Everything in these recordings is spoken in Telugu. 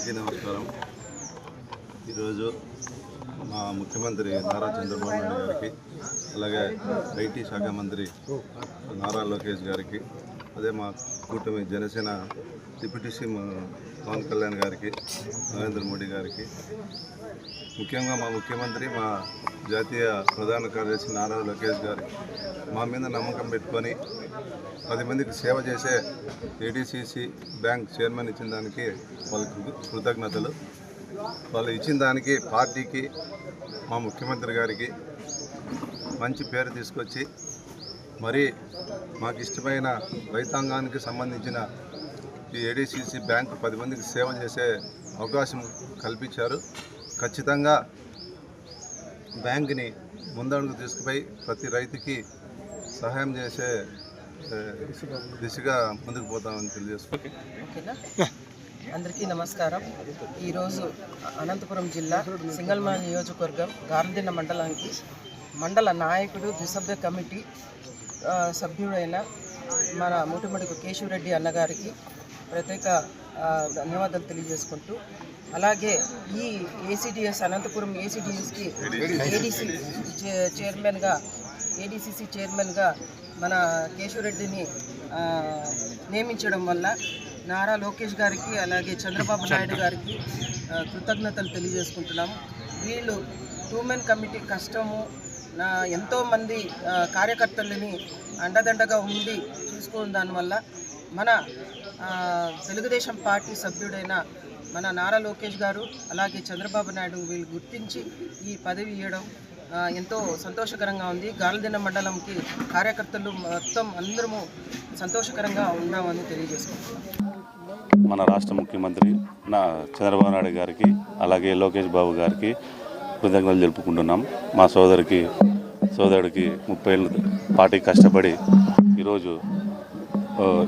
అందరికీ నమస్కారం. ఈరోజు మా ముఖ్యమంత్రి నారా చంద్రబాబు నాయుడు గారికి అలాగే ఐటీ శాఖ మంత్రి నారా లోకేష్ గారికి అదే మా కూటమి జనసేన డిప్యూటీ సీఎం పవన్ కళ్యాణ్ గారికి నరేంద్ర మోడీ గారికి. ముఖ్యంగా మా ముఖ్యమంత్రి మా జాతీయ ప్రధాన కార్యదర్శి నారా లోకేష్ గారు మా మీద నమ్మకం పెట్టుకొని పది మందికి సేవ చేసే ఏడీసీసీ బ్యాంక్ చైర్మన్ ఇచ్చిన దానికి వాళ్ళకి కృతజ్ఞతలు. వాళ్ళు ఇచ్చిన దానికి పార్టీకి మా ముఖ్యమంత్రి గారికి మంచి పేరు తీసుకొచ్చి మరి మాకు ఇష్టమైన రైతాంగానికి సంబంధించిన ఈ ఏడీసీసీ బ్యాంకు పది మందికి సేవ చేసే అవకాశం కల్పించారు. ఖచ్చితంగా బ్యాంకుని ముందడుగు తీసుకుపోయి ప్రతి రైతుకి సహాయం చేసే దిశగా ముందుకు పోతామని తెలియజేస్తున్నాం అందరికీ నమస్కారం. ఈరోజు అనంతపురం జిల్లా సింగల్మా నియోజకవర్గం గార్దిన్న మండలానికి మండల నాయకుడు ద్విసభ్య కమిటీ సభ్యుడైన మన ముటిమడుగు కేశవరెడ్డి అన్నగారికి ప్రత్యేక ధన్యవాదాలు తెలియజేసుకుంటూ అలాగే ఈ ఏసీడీఎస్ అనంతపురం ఏసీడీఎస్కి ఏడీసీ చైర్మన్గా ఏడీసీసీ చైర్మన్గా మన కేశవరెడ్డిని నియమించడం వల్ల నారా లోకేష్ గారికి అలాగే చంద్రబాబు నాయుడు గారికి కృతజ్ఞతలు తెలియజేసుకుంటున్నాము. వీళ్ళు టూ మెన్ కమిటీ కష్టము నా ఎంతోమంది కార్యకర్తలని అండదండగా ఉండి చూసుకున్న దానివల్ల మన తెలుగుదేశం పార్టీ సభ్యుడైన మన నారా లోకేష్ గారు అలాగే చంద్రబాబు నాయుడు వీళ్ళు గుర్తించి ఈ పదవి ఇవ్వడం ఎంతో సంతోషకరంగా ఉంది. గాలిదిన మండలంకి కార్యకర్తలు మొత్తం అందరము సంతోషకరంగా ఉన్నామని తెలియజేసుకుంటున్నాం. మన రాష్ట్ర ముఖ్యమంత్రి నా చంద్రబాబు నాయుడు గారికి అలాగే లోకేష్ బాబు గారికి కృతజ్ఞతలు తెలుపుకుంటున్నాం మా సోదరికి సోదరుడికి ముప్పై ఏళ్ళ పార్టీ కష్టపడి ఈరోజు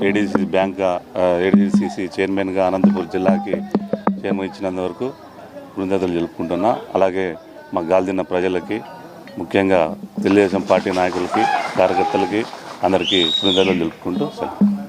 ఏడీసీ బ్యాంక్గా ఏడీసీసీ చైర్మన్గా అనంతపురం జిల్లాకి చైర్మన్ ఇచ్చినందువరకు కృతజ్ఞతలు తెలుపుకుంటున్నా. అలాగే మా గాల్దిన్న ప్రజలకి ముఖ్యంగా తెలుగుదేశం పార్టీ నాయకులకి కార్యకర్తలకి అందరికీ కృతజ్ఞతలు తెలుపుకుంటూ సెలవు.